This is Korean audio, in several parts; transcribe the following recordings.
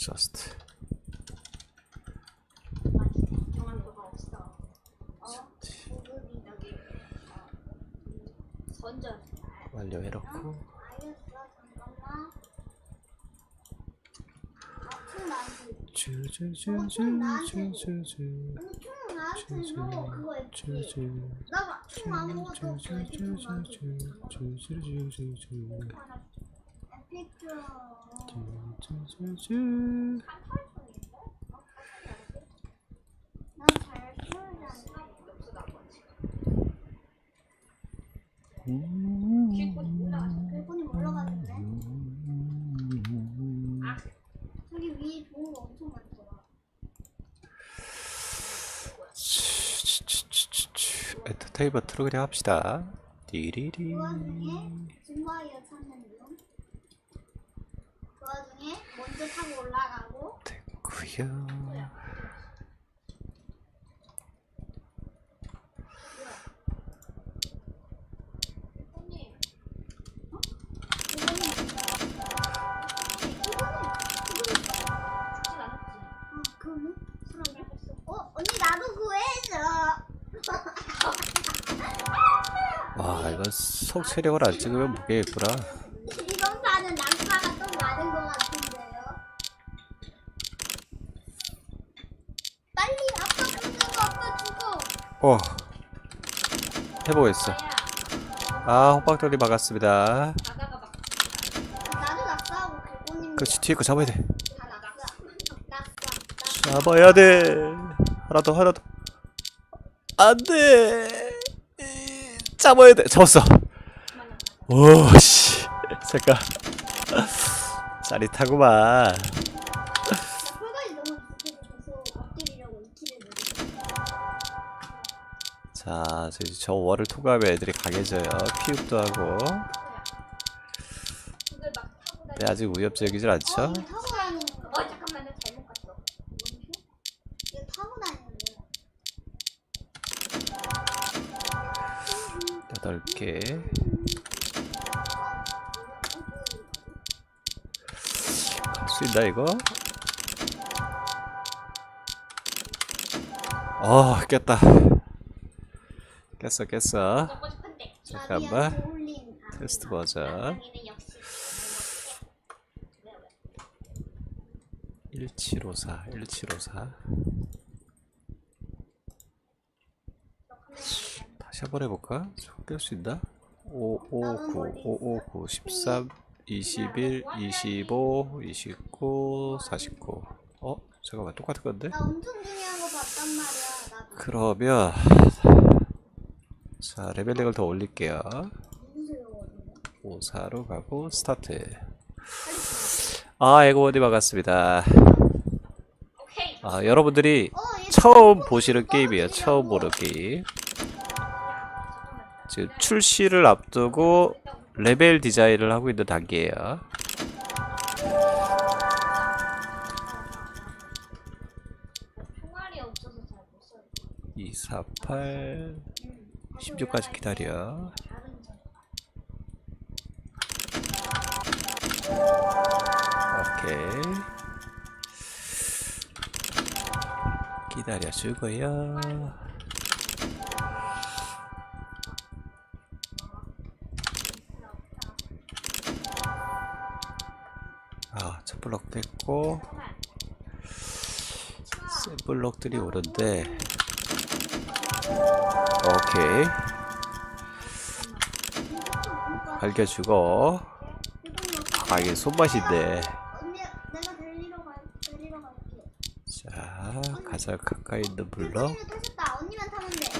just. 어? 어. 완료해놓고 알겠어. 잠깐만. 아, 총 나한테. 주주주주주주주 아니, 총 나한테 줘. 그거 있지. 주주 나총 아무것도 없어. 이렇게 총 나한테 줘. 주주주주주주 에픽트. 주주주주 난잘 풀지 않아. 길꾼이 올라가는데? 저기 위에 좋은 거 엄청 많더라. 엔터테인먼트로 그냥 합시다 띠리리 그 와중에 줌바이어 찾는 중. 그 먼저 타고 올라가고. 구해줘. 와 이건 속 체력을 안 찍으면 무게겠구나 어. 어 해보겠어. 아 호박돌이 막았습니다. 나도 낙사하고 길고님 그렇지 뒤에 거 잡아야 돼. 다 낙사. 낙사. 잡아야 돼. 하나 더 하나 더. 안돼. 잡아야 돼. 잡았어. 오씨. 잠깐. 짜릿하구만 자 저, 저 월을 통과하면 애들이 강해져요 피흡도 하고 네, 아직 위협적이질 어, 않죠 이거 타고 다니는 거. 어, 잠깐만, 나 잘못 갔어. 이거 타고 다니는 거. 여덟 개갈수 있나 이거? 어 깼다 깼어 깼어. 잠깐만. 아, 테스트 버전 나비는 역시. 1754 1754 다시 한번 해볼까? 깰수 있나? 5, 5, 9, 5, 5, 9, 13, 21, 25, 29, 49 어? 잠깐만 똑같은 건데? 그러면 자 레벨링을 더 올릴게요 누구세요? 54로 가고 스타트 아 에고원이 반갑습니다 오케이. 아 여러분들이 처음 보시는 게임이에요 처음 보는 게임 지금 출시를 앞두고 레벨 디자인을 하고 있는 써. 2, 4, 8 16까지 기다려. 오케이 기다려주고요 아, 첫 블럭 됐고 새 블럭들이 오는데 오케이 밝혀주고 아 이게 손맛인데. 자 가장 가까이 있는 블럭.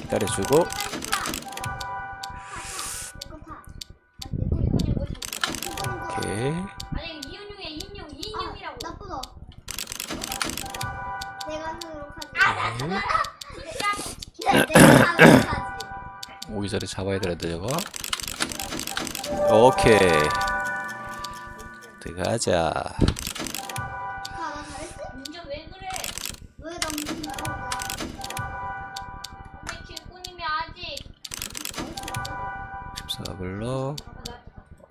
기다려주고 빨리 타. 타, 타. 내거 타. 아니, 내 거, 이거 타. 오케이 아니 전에 잡아야 되는데 저거? 오케이. 들어가자. 14블럭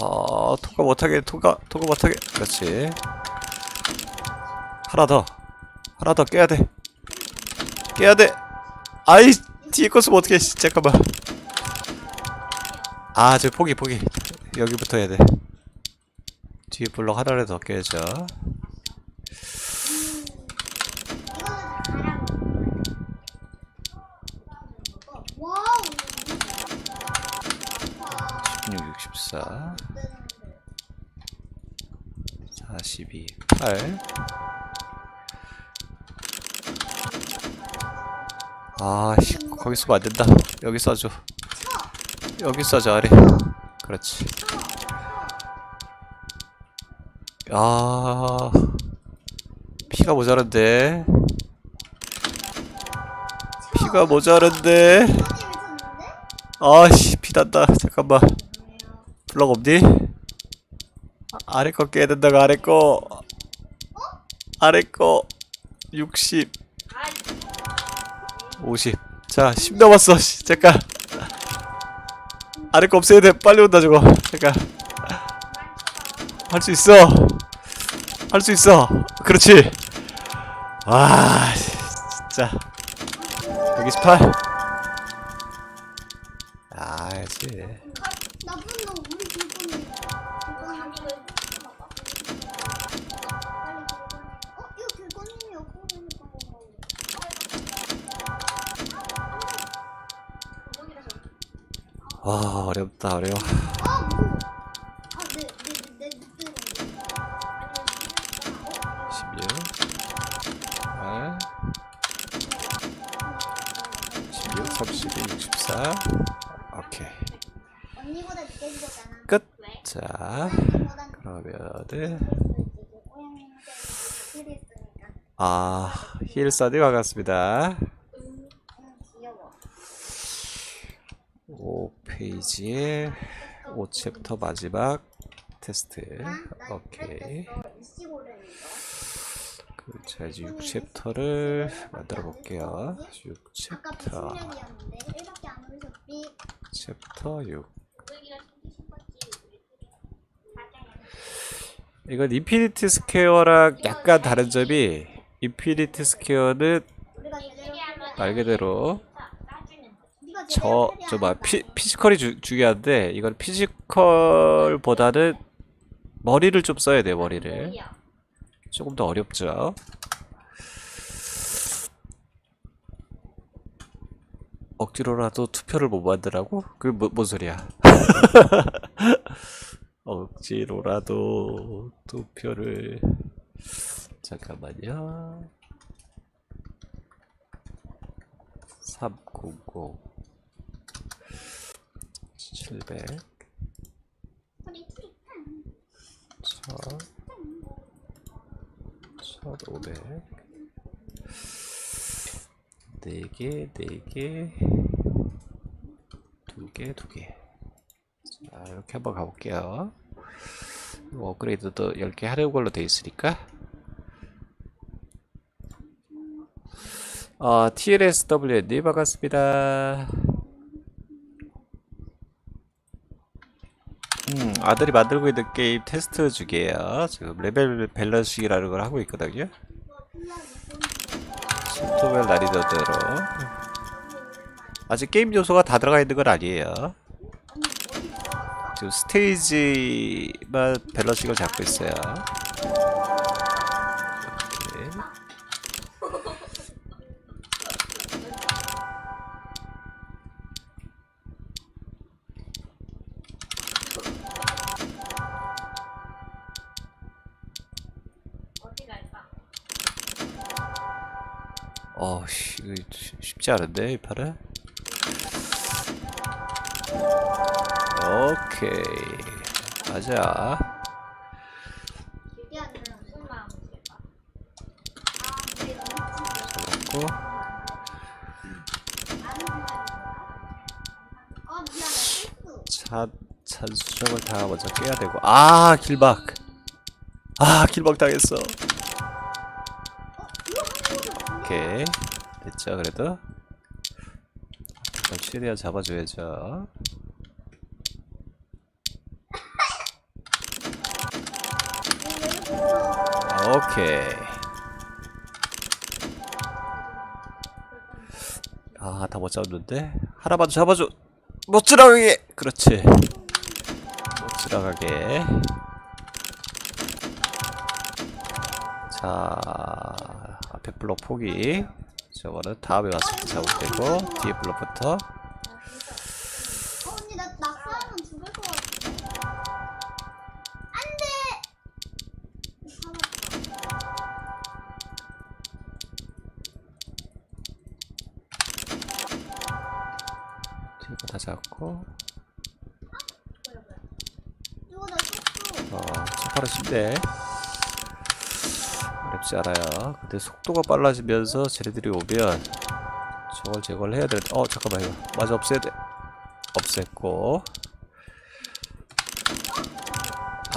어 통과 못하게 통과 통과 못하게. 그렇지. 하나 더. 하나 더 깨야 돼. 깨야 돼. 아이 뒤에 거 쓰면 씨, 잠깐만 아 저 포기 포기. 여기부터 해야 돼. 뒤에 블럭 하나를 더. 와우. 16, 64 42 8 아 씨 거기 쓰면 안 된다. 여기 써줘 여기 써줘 아래 그렇지. 아 피가 모자란데. 피가 모자란데? 아씨 피난다. 잠깐만. 블럭 없니? 아, 아래 거 깨야 된다고 아래 거. 아래 거. 60, 아, 50 자 10 남았어. 씨, 잠깐 아래 거 없애야 돼. 빨리 온다 저거. 잠깐. 할 수 있어. 할 수 있어. 그렇지. 와 진짜. 128 아야지 와 어렵다 어려워 아 뭐? 아내내내 늑대가. 16 8 16 32 64 오케이 언니보다 늦게 죽었잖아. 끝자 그러면은 있으니까. 아 힐사디 반갑습니다 그냥 귀여워. 5 페이지에 5챕터 마지막 테스트 나 오케이 그, 자 이제 6챕터를 만들어 볼게요 아까 6챕터 비실력이었는데 1밖에 안 오르셨지? 챕터 6 우리가 숨기신 거지. 맞아요. 이건 인피니티 스퀘어랑 약간 다른 점이 인피니티 스퀘어는 말 그대로 저, 저, 막, 피, 피지컬이 주, 중요한데, 이건 피지컬보다는 머리를 좀 써야 돼요, 머리를. 조금 더 어렵죠. 억지로라도 투표를 못 만들라고? 그게 뭐, 뭔 소리야? 억지로라도 투표를 잠깐만요. 300 700 우리 둘이 1000 1500 4개, 4개, 2개, 2개. 자, 이렇게 한번 가볼게요. 업그레이드도 10개 하려는 걸로 돼 있으니까. 어, TLSW님 반갑습니다. 음, 아들이 만들고 있는 게임 테스트 중이에요. 지금 레벨 밸런싱이라는 걸 하고 있거든요. 소프트웨어 난이도대로. 아직 게임 요소가 다 들어가 있는 건 아니에요. 지금 스테이지만 밸런싱을 잡고 있어요. 쉽지 않은데, 이 판은? 오케이. 가자. 잡았고. 찬 수정을 다 먼저 깨야 되고. 아, 길막. 아, 길막 당했어. 오케이. 됐죠, 그래도. 최대한 잡아줘야죠. 오케이. 아 다 못잡았는데? 하나만 잡아줘. 못 지나가게. 그렇지. 못 지나가게. 자 앞에 블럭 포기. 저거는 다음에 와서 잡을 테고 뒤에 블럭부터. 첫판은 쉽네. 어렵지 않아요. 근데 속도가 빨라지면서 쟤네들이 오면 저걸 제거를 해야 될, 어, 잠깐만, 이거. 마저 없애야 돼. 없앴고.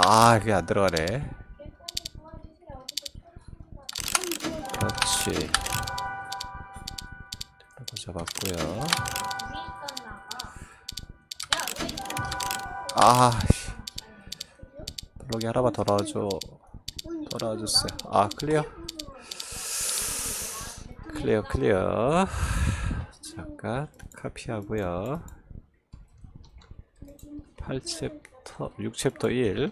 아, 이게 안 들어가네. 그렇지. 잡았고요. 아, 씨. 블록이 하나만 더 넣어주세요. 아, 클리어. 클리어 클리어 잠깐 카피하고요 8챕터 6챕터 1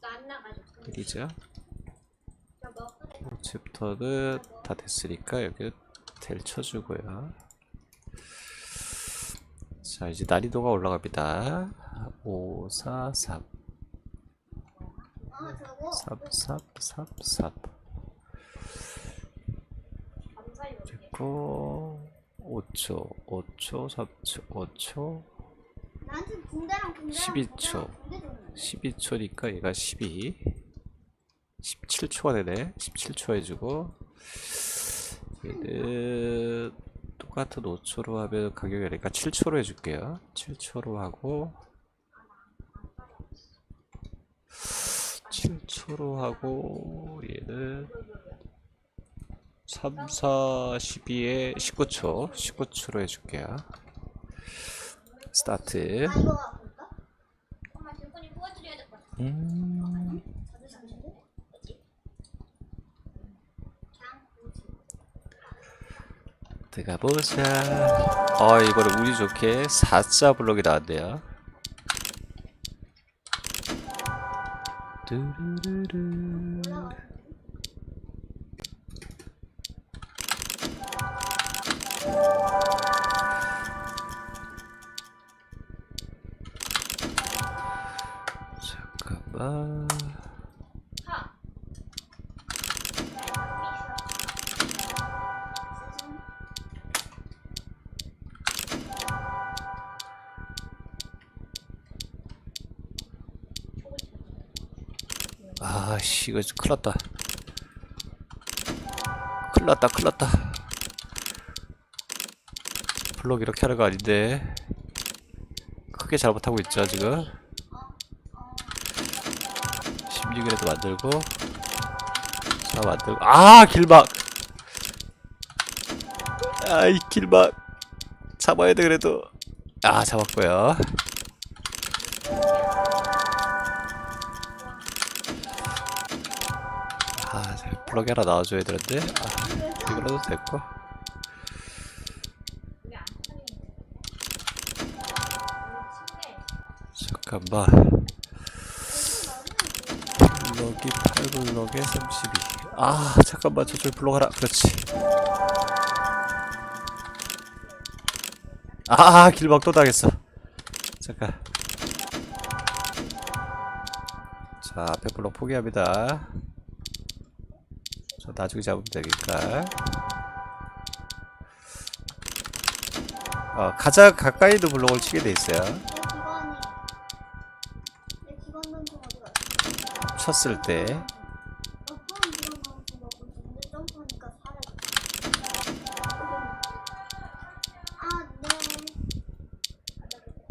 나안 나가지고. 1이죠 저 먹고 5챕터는 다 됐으니까 여기 델 쳐주고요 자 이제 난이도가 올라갑니다 5 4 3 아, 저거. 3 3 3 3 감사히 올게. 됐고 5초 5초 3초 5초 나한테 군대랑 군대랑 12초. 군대 줬는데. 12초니까 얘가 12 17초가 되네 17초 해주고 얘는 똑같은 5초로 하면 가격이 아니니까 7초로 해줄게요 7초로 하고 7초로 하고 얘는 3, 4, 12에 19초 19초로 해줄게요 스타트 아. 음... 자주 잡는데? 그치? 그냥 뭐지? 들어가 보자. 어, 이거를 운이 좋게 4자 블록이 나왔네요. 뚜루루루. 잠깐만. 이거 큰일 났다. 큰일 났다, 큰일 났다. 블록 이렇게 하는 거 아닌데. 크게 잘못하고 있죠, 지금. 16이라도 만들고. 자, 만들고. 아, 길막! 아이, 길막. 잡아야 돼, 그래도. 아, 잡았고요. 블록이 하나 나와줘야 되는데. 아, 이거라도. 침대. 잠깐만. 블록이 8블록에 32. 아, 잠깐만. 저쪽 블록 하나. 그렇지. 아, 길막 또 당했어. 잠깐. 자, 앞에 블록 포기합니다. 저 나중에 잡으면 되니까. 어, 가장 가까이 있는 블록을 치게 돼 있어요. 쳤을 때.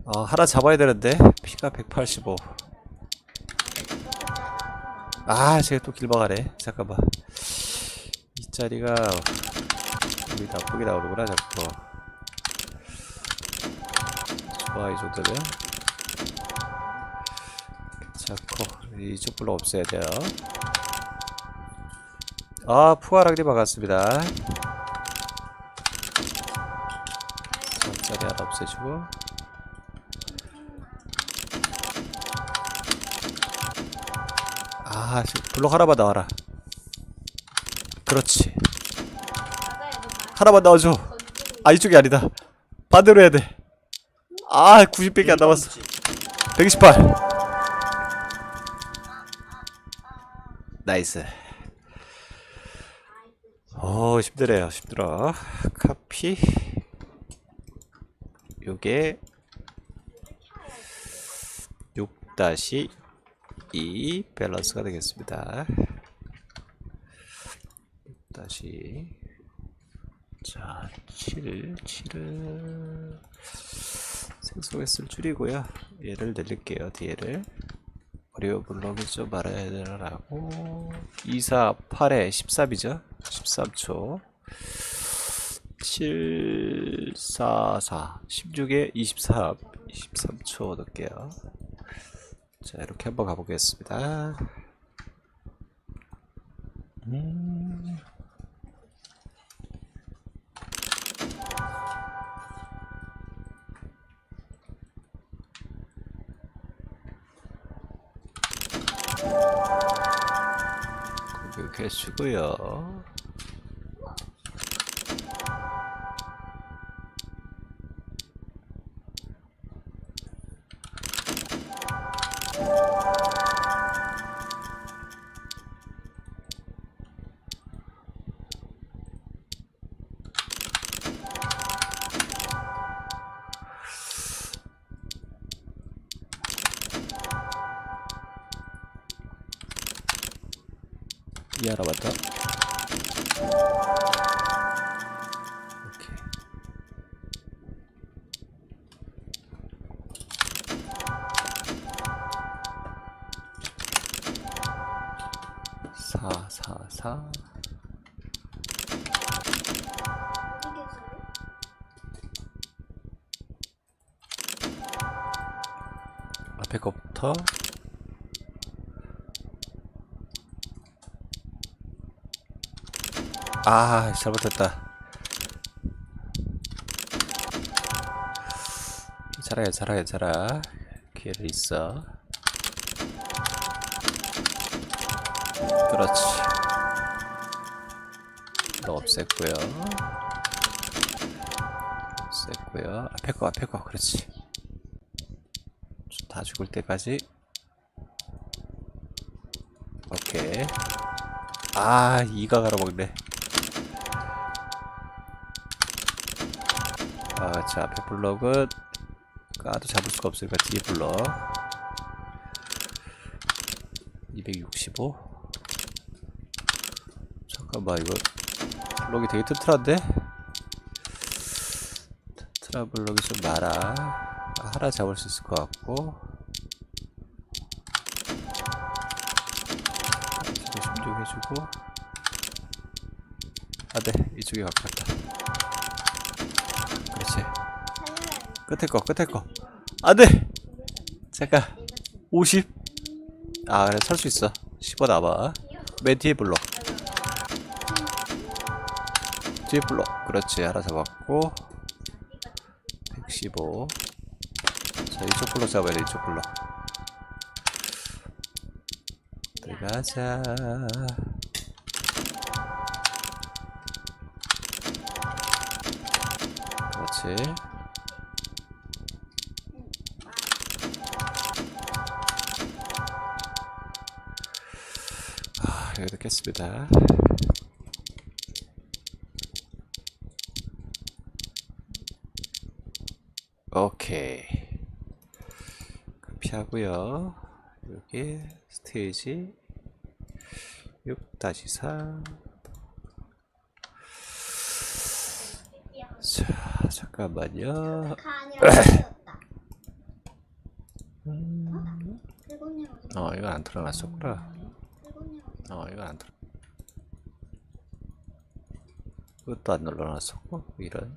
어. 어, 하나 잡아야 되는데. 피가 185. 아, 제가 또 길막하네. 잠깐만. 이 자리가 우리 나쁘게 나오는구나, 자꾸. 좋아, 이 정도면. 괜찮고, 이쪽 불러 없애야 돼요. 아, 푸아랑님 반갑습니다. 짜리 하나 없애주고 아 블록 하나만 나와라 그렇지. 하나만 나와줘. 아 이쪽이 아니다. 반대로 해야 돼아 90밖에 안 남았어. 128 나이스. 오 힘드네요. 힘들어. 카피. 요게 6-2 밸런스가 되겠습니다. 6- 자, 7, 7을 생소했을 줄이고요. 얘를 늘릴게요, 뒤에를. 어려워 블록이 좀 말아야 되라고. 2, 4, 8에 13이죠? 13초. 7, 4, 4. 16에 23. 23초 넣을게요. 자, 이렇게 한번 가보겠습니다. 음. 공격해주고요. 이 하나 맞다. 오케이. 앞에 거부터. 아, 잘못했다. 괜찮아, 괜찮아, 괜찮아. 기회는 있어. 그렇지. 너 없앴고요. 없앴고요. 앞에 거, 앞에 거, 그렇지. 다 죽을 때까지. 오케이. 아, 이가 갈아먹네. 아, 자, 앞에 블럭은 까도 잡을 수가 없으니까 뒤에 블럭. 265 잠깐만 이거 블럭이 되게 튼튼한데? 튼튼한 블럭이 좀 많아. 아, 하나 잡을 수 있을 것 같고. 이쪽에 심중 해주고. 아네 이쪽이 가깝다 끝에 거 끝에 거. 안돼 잠깐 50 아 그래 살 수 있어. 15 남아 맨 뒤에 블록 뒤에 블록 그렇지 하나 잡았고. 115자 이쪽 블록 잡아야 돼 이쪽 블록 들어가자. 그렇지 여기 넣겠습니다. 오케이. 피하고요. 여기 스테이지 6-4 자, 잠깐만요. 음? 어, 이건 안 틀어놨었구나. 어, 이건 안 틀어. 이것도 안 눌러놨었고 이런.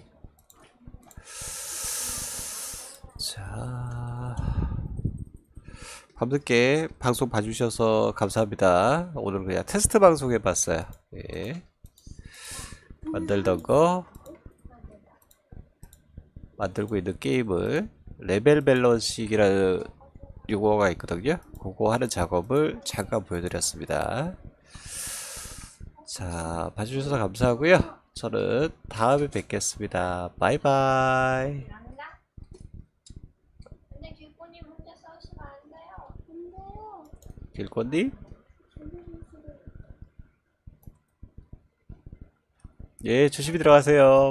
자. 밤늦게 방송 봐주셔서 감사합니다. 오늘 그냥 테스트 방송 해봤어요. 예. 만들던 거. 만들고 있는 게임을 레벨 밸런싱이라는 용어가 있거든요. 그거 하는 작업을 잠깐 보여드렸습니다. 자 봐주셔서 감사하고요. 저는 다음에 뵙겠습니다. 바이바이. 길건디? 예, 조심히 들어가세요.